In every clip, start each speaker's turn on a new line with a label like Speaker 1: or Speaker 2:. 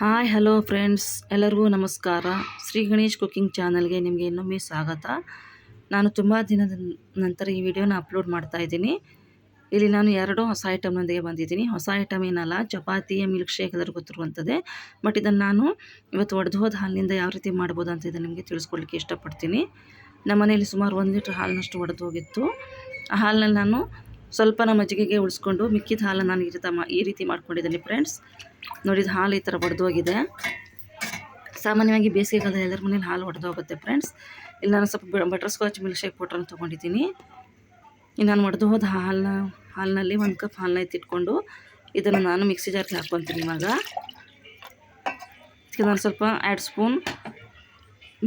Speaker 1: Hi, hello friends. ಎಲ್ಲರಿಗೂ ನಮಸ್ಕಾರ. Shri Ganesh cooking ಚಾನಲ್ಗೆ ನಿಮಗೆ ಇನ್ನೊಮ್ಮೆ ಸ್ವಾಗತ. ನಾನು ತುಂಬ ದಿನದ ನಂತರ ಈ ವಿಡಿಯೋನ ಅಪ್ಲೋಡ್ ಮಾಡ್ತಾ ಇದ್ದೀನಿ. ಇಲ್ಲಿ ನಾನು ಎರಡು ಹೊಸ ಐಟಮ್ನೊಂದಿಗೆ ಬಂದಿದ್ದೀನಿ. ಹೊಸ ಐಟಮ್ ಏನಲ್ಲ, ಚಪಾತಿಯ ಮಿಲ್ಕ್ ಶೇಕ್ ಎಲ್ಲರಿಗೂ ಗೊತ್ತಿರುವಂಥದ್ದೇ ಬಟ್ ಇದನ್ನು ನಾನು ಇವತ್ತು ಒಡೆದು ಹೋದ ಹಾಲಿನಿಂದ ಯಾವ ರೀತಿ ಮಾಡ್ಬೋದು ಅಂತ ಇದನ್ನು ನಿಮಗೆ ತಿಳಿಸ್ಕೊಡ್ಲಿಕ್ಕೆ ಇಷ್ಟಪಡ್ತೀನಿ. ನಮ್ಮ ಮನೆಯಲ್ಲಿ ಸುಮಾರು ಒಂದು ಲೀಟ್ರ್ ಹಾಲಿನಷ್ಟು ಒಡೆದು ಹೋಗಿತ್ತು. ಆ ಹಾಲಿನಲ್ಲಿ ನಾನು ಸ್ವಲ್ಪ ಮಜ್ಜಿಗೆಗೆ ಉಳಿಸ್ಕೊಂಡು ಮಿಕ್ಕಿದ ಹಾಲು ನಾನು ಈ ರೀತಿ ಈ ರೀತಿ ಮಾಡ್ಕೊಂಡಿದ್ದೀನಿ ಫ್ರೆಂಡ್ಸ್ ನೋಡಿದ ಹಾಲು ಈ ಥರ ಒಡೆದೋಗಿದೆ. ಸಾಮಾನ್ಯವಾಗಿ ಬೇಸಿಗೆಗಾಲದಲ್ಲಿ ಎಲ್ಲರ ಮನೇಲಿ ಹಾಲು ಒಡೆದೋಗುತ್ತೆ ಫ್ರೆಂಡ್ಸ್ ಇಲ್ಲಿ ನಾನು ಸ್ವಲ್ಪ ಬಟರ್ ಸ್ಕಾಚ್ ಮಿಲ್ಕ್ ಶೇಕ್ ಪೌಡ್ರನ್ನು ತೊಗೊಂಡಿದ್ದೀನಿ. ಇನ್ನು ನಾನು ಒಡೆದು ಹೋದ ಹಾಲನ್ನ, ಹಾಲಿನಲ್ಲಿ ಒಂದು ಕಪ್ ಹಾಲನ್ನ ಎತ್ತಿಟ್ಕೊಂಡು ಇದನ್ನು ನಾನು ಮಿಕ್ಸಿ ಜಾರ್ಗೆ ಹಾಕ್ಕೊತೀನಿ ಇವಾಗ. ಇದಕ್ಕೆ ನಾನು ಸ್ವಲ್ಪ ಎರಡು ಸ್ಪೂನ್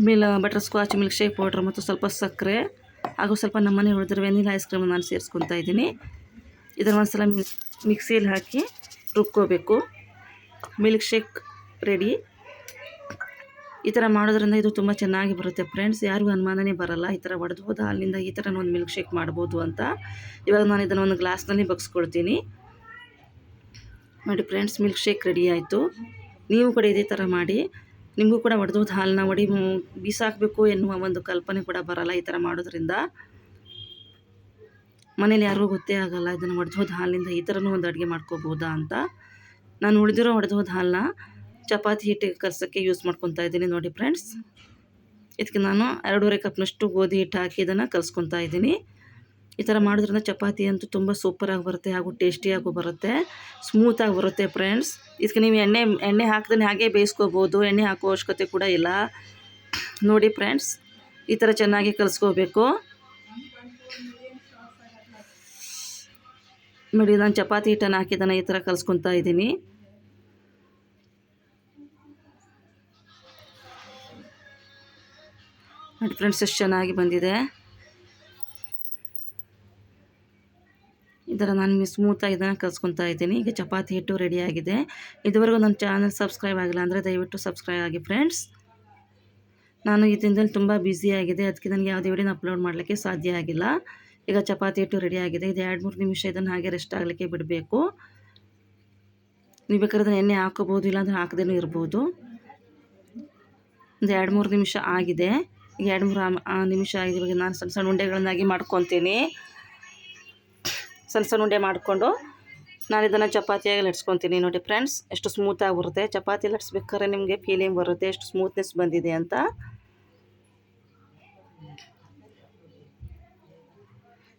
Speaker 1: ಮಿಲ್ butterscotch milk shake powder ಮತ್ತು ಸ್ವಲ್ಪ ಸಕ್ಕರೆ. ಹಾಗೂ ಸ್ವಲ್ಪ ನಮ್ಮನೆ ಉಳಿದ್ರೆ ವೆನಿಲಾ ಐಸ್ ಕ್ರೀಮ್ ನಾನು ಸೇರಿಸ್ಕೊತಾ ಇದ್ದೀನಿ. ಇದನ್ನು ಒಂದು ಸಲ ಮಿಕ್ಸಿಯಲ್ಲಿ ಹಾಕಿ ರುಬ್ಕೋಬೇಕು. Milkshake ready. ಈ ಥರ ಮಾಡೋದ್ರಿಂದ ಇದು ತುಂಬ ಚೆನ್ನಾಗಿ ಬರುತ್ತೆ ಫ್ರೆಂಡ್ಸ್. ಯಾರಿಗೂ ಅನುಮಾನನೇ ಬರಲ್ಲ. ಈ ಥರ ಒಡೆದ್ಬೋದು? ಅಲ್ಲಿಂದ ಈ ಥರ ಒಂದು ಮಿಲ್ಕ್ ಶೇಕ್ ಮಾಡ್ಬೋದು ಅಂತ. ಇವಾಗ ನಾನು ಇದನ್ನು ಒಂದು ಗ್ಲಾಸ್ನಲ್ಲಿ ಬಗ್ಸ್ಕೊಳ್ತೀನಿ. ನೋಡಿ ಫ್ರೆಂಡ್ಸ್, ಮಿಲ್ಕ್ ಶೇಕ್ ರೆಡಿ ಆಯಿತು. ನೀವು ಕೂಡ ಇದೇ ಥರ ಮಾಡಿ. ನಿಮಗೂ ಕೂಡ ಒಡೆದೋದ ಹಾಲನ್ನ ಒಡಿ ಬೀಸಾಕಬೇಕು ಎನ್ನುವ ಒಂದು ಕಲ್ಪನೆ ಕೂಡ ಬರಲ್ಲ ಈ ಥರ ಮಾಡೋದ್ರಿಂದ. ಮನೇಲಿ ಯಾರಿಗೂ ಗೊತ್ತೇ ಆಗೋಲ್ಲ ಇದನ್ನು ಒಡೆದೋದ ಹಾಲಿನಿಂದ ಈ ಥರನೂ ಒಂದು ಅಡುಗೆ ಮಾಡ್ಕೋಬೋದಾ ಅಂತ. ನಾನು ಉಳಿದಿರೋ ಒಡೆದೋದ ಹಾಲನ್ನ ಚಪಾತಿ ಹಿಟ್ಟಿಗೆ ಕಲಸೋಕ್ಕೆ ಯೂಸ್ ಮಾಡ್ಕೊತಾ ಇದ್ದೀನಿ ನೋಡಿ ಫ್ರೆಂಡ್ಸ್. ಇದಕ್ಕೆ ನಾನು ಎರಡೂವರೆ ಕಪ್ನಷ್ಟು ಗೋಧಿ ಹಿಟ್ಟು ಹಾಕಿ ಇದನ್ನು ಕಲಿಸ್ಕೊತಾ ಇದ್ದೀನಿ. ಈ ಥರ ಮಾಡೋದ್ರಿಂದ ಚಪಾತಿ ಅಂತೂ ತುಂಬ ಸೂಪರಾಗಿ ಬರುತ್ತೆ ಹಾಗೂ ಟೇಸ್ಟಿಯಾಗೂ ಬರುತ್ತೆ. ಸ್ಮೂತಾಗಿ ಬರುತ್ತೆ ಫ್ರೆಂಡ್ಸ್ ಇದಕ್ಕೆ ನೀವು ಎಣ್ಣೆ ಎಣ್ಣೆ ಹಾಕ್ದೇ ಹಾಗೆ ಬೇಯಿಸ್ಕೋಬೋದು. ಎಣ್ಣೆ ಹಾಕೋ ಅವಶ್ಯಕತೆ ಕೂಡ ಇಲ್ಲ. ನೋಡಿ ಫ್ರೆಂಡ್ಸ್ ಈ ಥರ ಚೆನ್ನಾಗಿ ಕಲಿಸ್ಕೋಬೇಕು. ನೋಡಿ, ನಾನು ಚಪಾತಿ ಹಿಟ್ಟನ್ನು ಹಾಕಿದ್ದಾನೆ ಈ ಥರ ಕಲಿಸ್ಕೊತಾ ಇದ್ದೀನಿ. ನೋಡಿ ಫ್ರೆಂಡ್ಸ್ ಎಷ್ಟು ಚೆನ್ನಾಗಿ ಬಂದಿದೆ. ಈ ಥರ ನಾನು ಸ್ಮೂತಾಗಿ ಇದನ್ನು ಕಲಿಸ್ಕೊತಾ ಇದ್ದೀನಿ. ಈಗ ಚಪಾತಿ ಹಿಟ್ಟು ರೆಡಿಯಾಗಿದೆ ಇದುವರೆಗೂ ನನ್ನ ಚಾನಲ್ ಸಬ್ಸ್ಕ್ರೈಬ್ ಆಗಿಲ್ಲ ಅಂದರೆ ದಯವಿಟ್ಟು ಸಬ್ಸ್ಕ್ರೈಬ್ ಆಗಿ ಫ್ರೆಂಡ್ಸ್ ನಾನು ಈ ದಿನದಲ್ಲಿ ತುಂಬ ಬ್ಯುಸಿಯಾಗಿದೆ ಅದಕ್ಕೆ ನನಗೆ ಯಾವುದೇ ವಿಡಿಯೋನ ಅಪ್ಲೋಡ್ ಮಾಡಲಿಕ್ಕೆ ಸಾಧ್ಯ ಆಗಿಲ್ಲ. ಈಗ ಚಪಾತಿ ಹಿಟ್ಟು ರೆಡಿಯಾಗಿದೆ ಇದು ಎರಡು ಮೂರು ನಿಮಿಷ ಇದನ್ನು ಹಾಗೆ ರೆಸ್ಟ್ ಆಗಲಿಕ್ಕೆ ಬಿಡಬೇಕು. ನೀವು ಬೇಕಾದ್ರೆ ಎಣ್ಣೆ ಹಾಕೋಬೋದು ಇಲ್ಲಾಂದ್ರೆ ಹಾಕದೇನೂ ಇರ್ಬೋದು. ಒಂದು ಎರಡು ಮೂರು ನಿಮಿಷ ಆಗಿದೆ. ಈಗ ಎರಡು ಮೂರು ನಿಮಿಷ ಆಗಿದೆ. ಇವಾಗ ನಾನು ಸಣ್ಣ ಸಣ್ಣ ಉಂಡೆಗಳನ್ನಾಗಿ ಮಾಡ್ಕೊತೀನಿ ಸಣ್ಣ ಸಣ್ಣ ಉಂಡೆ ಮಾಡಿಕೊಂಡು ನಾನು ಇದನ್ನು ಚಪಾತಿಯಾಗಿ ಲಟ್ಸ್ಕೊತೀನಿ. ನೋಡಿ ಫ್ರೆಂಡ್ಸ್, ಎಷ್ಟು ಸ್ಮೂತಾಗಿ ಬರುತ್ತೆ. ಚಪಾತಿ ಲಟ್ಸ್ಬೇಕಾದ್ರೆ ನಿಮಗೆ ಫೀಲಿಂಗ್ ಬರುತ್ತೆ, ಎಷ್ಟು ಸ್ಮೂತ್ನೆಸ್ ಬಂದಿದೆ ಅಂತ.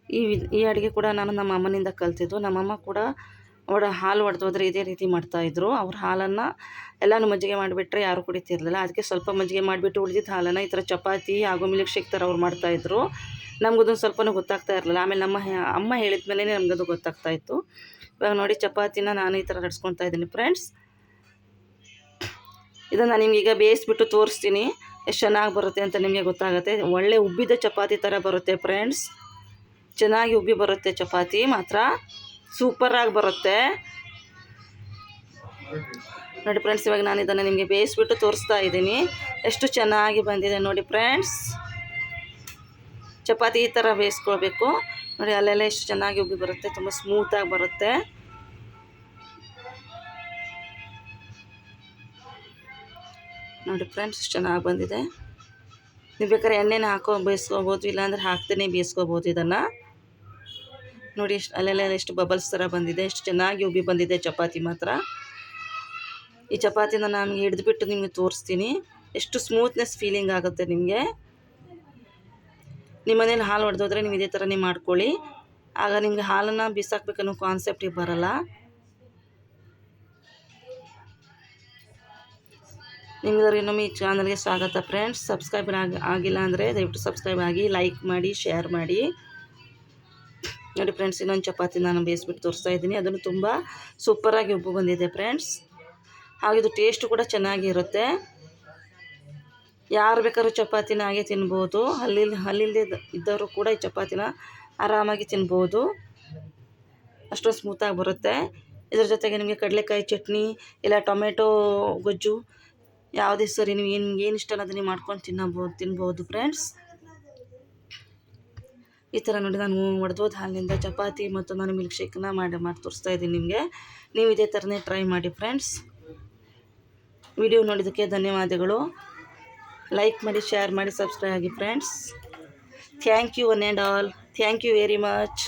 Speaker 1: ಈ ಈ ಅಡುಗೆ ಕೂಡ ನಾನು ನಮ್ಮ ಅಮ್ಮನಿಂದ ಕಲ್ತಿದ್ದು. ನಮ್ಮಮ್ಮ ಕೂಡ ಒಡ ಹಾಲು ಒಡೆದೋದ್ರೆ ಇದೇ ರೀತಿ ಮಾಡ್ತಾಯಿದ್ರು ಅವ್ರ ಹಾಲನ್ನು ಎಲ್ಲನೂ ಮಜ್ಜಿಗೆ ಮಾಡಿಬಿಟ್ರೆ ಯಾರೂ ಕುಡಿತಿರಲಿಲ್ಲ. ಅದಕ್ಕೆ ಸ್ವಲ್ಪ ಮಜ್ಜಿಗೆ ಮಾಡಿಬಿಟ್ಟು ಉಳಿದಿದ್ದ ಹಾಲನ್ನು ಈ ಥರ ಚಪಾತಿ ಹಾಗೂ ಮಿಲ್ಕ್ ಶೇಕ್ ಥರ ಅವ್ರು ಮಾಡ್ತಾಯಿದ್ರು ನಮಗದೊಂದು ಸ್ವಲ್ಪನೂ ಗೊತ್ತಾಗ್ತಾ ಇರಲಿಲ್ಲ. ಆಮೇಲೆ ನಮ್ಮ ಅಮ್ಮ ಹೇಳಿದ ಮೇಲೆ ನಮಗದು ಗೊತ್ತಾಗ್ತಾ ಇತ್ತು. ಇವಾಗ ನೋಡಿ ಚಪಾತಿನ ನಾನು ಈ ಥರ ನಡ್ಸ್ಕೊತಾ ಇದ್ದೀನಿ ಫ್ರೆಂಡ್ಸ್. ಇದನ್ನು ನಿಮಗೀಗ ಬೇಯಿಸ್ಬಿಟ್ಟು ತೋರಿಸ್ತೀನಿ. ಎಷ್ಟು ಚೆನ್ನಾಗಿ ಬರುತ್ತೆ ಅಂತ ನಿಮಗೆ ಗೊತ್ತಾಗುತ್ತೆ. ಒಳ್ಳೆ ಉಬ್ಬಿದ ಚಪಾತಿ ಥರ ಬರುತ್ತೆ ಫ್ರೆಂಡ್ಸ್. ಚೆನ್ನಾಗಿ ಉಬ್ಬಿ ಬರುತ್ತೆ ಚಪಾತಿ ಮಾತ್ರ. ಸೂಪರಾಗಿ ಬರುತ್ತೆ. ನೋಡಿ ಫ್ರೆಂಡ್ಸ್ ಇವಾಗ ನಾನು ಇದನ್ನು ನಿಮಗೆ ಬೇಯಿಸ್ಬಿಟ್ಟು ತೋರಿಸ್ತಾ ಇದ್ದೀನಿ. ಎಷ್ಟು ಚೆನ್ನಾಗಿ ಬಂದಿದೆ ನೋಡಿ ಫ್ರೆಂಡ್ಸ್ ಚಪಾತಿ ಈ ಥರ ಬೇಯಿಸ್ಕೊಳ್ಬೇಕು. ನೋಡಿ ಅಲ್ಲೆಲ್ಲ ಎಷ್ಟು ಚೆನ್ನಾಗಿ ಉಬ್ಬಿ ಬರುತ್ತೆ, ತುಂಬ ಸ್ಮೂತಾಗಿ ಬರುತ್ತೆ. ನೋಡಿ ಫ್ರೆಂಡ್ಸ್ ಚೆನ್ನಾಗಿ ಬಂದಿದೆ. ನೀವು ಬೇಕಾದ್ರೆ ಎಣ್ಣೆನ ಹಾಕೋ, ಬೇಯಿಸ್ಕೊಬೋದು, ಇಲ್ಲಾಂದರೆ ಹಾಕ್ತೇನೆ ಬೇಯಿಸ್ಕೊಬೋದು ಇದನ್ನು. ನೋಡಿ ಎಷ್ಟು ಅಲ್ಲೆಲ್ಲ ಎಷ್ಟು ಬಬಲ್ಸ್ ಥರ ಬಂದಿದೆ, ಎಷ್ಟು ಚೆನ್ನಾಗಿ ಉಬ್ಬಿ ಬಂದಿದೆ ಚಪಾತಿ ಮಾತ್ರ. ಈ ಚಪಾತಿನ ನಾನು ಹಿಡಿದ್ಬಿಟ್ಟು ನಿಮಗೆ ತೋರಿಸ್ತೀನಿ. ಎಷ್ಟು ಸ್ಮೂತ್ನೆಸ್ ಫೀಲಿಂಗ್ ಆಗುತ್ತೆ ನಿಮಗೆ. ನಿಮ್ಮ ಮನೇಲಿ ಹಾಲು ಹೊಡೆದೋದ್ರೆ ನೀವು ಇದೇ ಥರನೇ ಮಾಡ್ಕೊಳ್ಳಿ. ಆಗ ನಿಮಗೆ ಹಾಲನ್ನು ಬಿಸಾಕ್ಬೇಕನ್ನೋ ಕಾನ್ಸೆಪ್ಟಿಗೆ ಬರಲ್ಲ. ನಿಮ್ಗೆ ಇನ್ನೊಮ್ಮೆ ಈ ಚಾನಲ್ಗೆ ಸ್ವಾಗತ ಫ್ರೆಂಡ್ಸ್ ಸಬ್ಸ್ಕ್ರೈಬ್ ಆಗಿ ಆಗಿಲ್ಲ ಅಂದರೆ ದಯವಿಟ್ಟು ಸಬ್ಸ್ಕ್ರೈಬ್ ಆಗಿ ಲೈಕ್ ಮಾಡಿ ಶೇರ್ ಮಾಡಿ. ನೋಡಿ ಫ್ರೆಂಡ್ಸ್, ಇನ್ನೊಂದು ಚಪಾತಿ ನಾನು ಬೇಯಿಸ್ಬಿಟ್ಟು ತೋರಿಸ್ತಾ ಇದ್ದೀನಿ. ಅದನ್ನು ತುಂಬ ಸೂಪರಾಗಿ ಉಪ್ಪು ಬಂದಿದೆ ಫ್ರೆಂಡ್ಸ್. ಹಾಗೆ ಇದು ಟೇಸ್ಟು ಕೂಡ ಚೆನ್ನಾಗಿರುತ್ತೆ. ಯಾರು ಬೇಕಾದ್ರೂ ಚಪಾತಿನ ಹಾಗೆ ತಿನ್ಬೋದು. ಹಲ್ಲಿಲ್ ಹಲ್ಲಿಲ್ಲದೆ ಇದ್ದವರು ಕೂಡ ಈ ಚಪಾತಿನ ಆರಾಮಾಗಿ ತಿನ್ಬೋದು. ಅಷ್ಟು ಸ್ಮೂತಾಗಿ ಬರುತ್ತೆ. ಇದ್ರ ಜೊತೆಗೆ ನಿಮಗೆ ಕಡಲೆಕಾಯಿ ಚಟ್ನಿ, ಇಲ್ಲ ಟೊಮೆಟೊ ಗೊಜ್ಜು, ಯಾವುದೇ ಸರಿ ನೀವು ಏನು ಏನು ಇಷ್ಟ ಅನ್ನೋದನ್ನ ಮಾಡ್ಕೊಂಡು ತಿನ್ನಬೋದು ತಿನ್ಬೋದು ಫ್ರೆಂಡ್ಸ್. ಈ ಥರ ನೋಡಿ ನಾನು ಒಡೆದೋದ ಹಾಲಿನಿಂದ ಚಪಾತಿ ಮತ್ತು ನಾನು ಮಿಲ್ಕ್ ಶೇಕ್ನ ಮಾಡಿ ಮಾಡಿ ತೋರಿಸ್ತಾ ಇದ್ದೀನಿ ನಿಮಗೆ. ನೀವು ಇದೇ ಥರನೇ ಟ್ರೈ ಮಾಡಿ ಫ್ರೆಂಡ್ಸ್. ವಿಡಿಯೋ ನೋಡಿದ್ದಕ್ಕೆ ಧನ್ಯವಾದಗಳು. ಲೈಕ್ ಮಾಡಿ, ಶೇರ್ ಮಾಡಿ, ಸಬ್ಸ್ಕ್ರೈಬ್ ಆಗಿ friends. Thank you one and all. Thank you very much.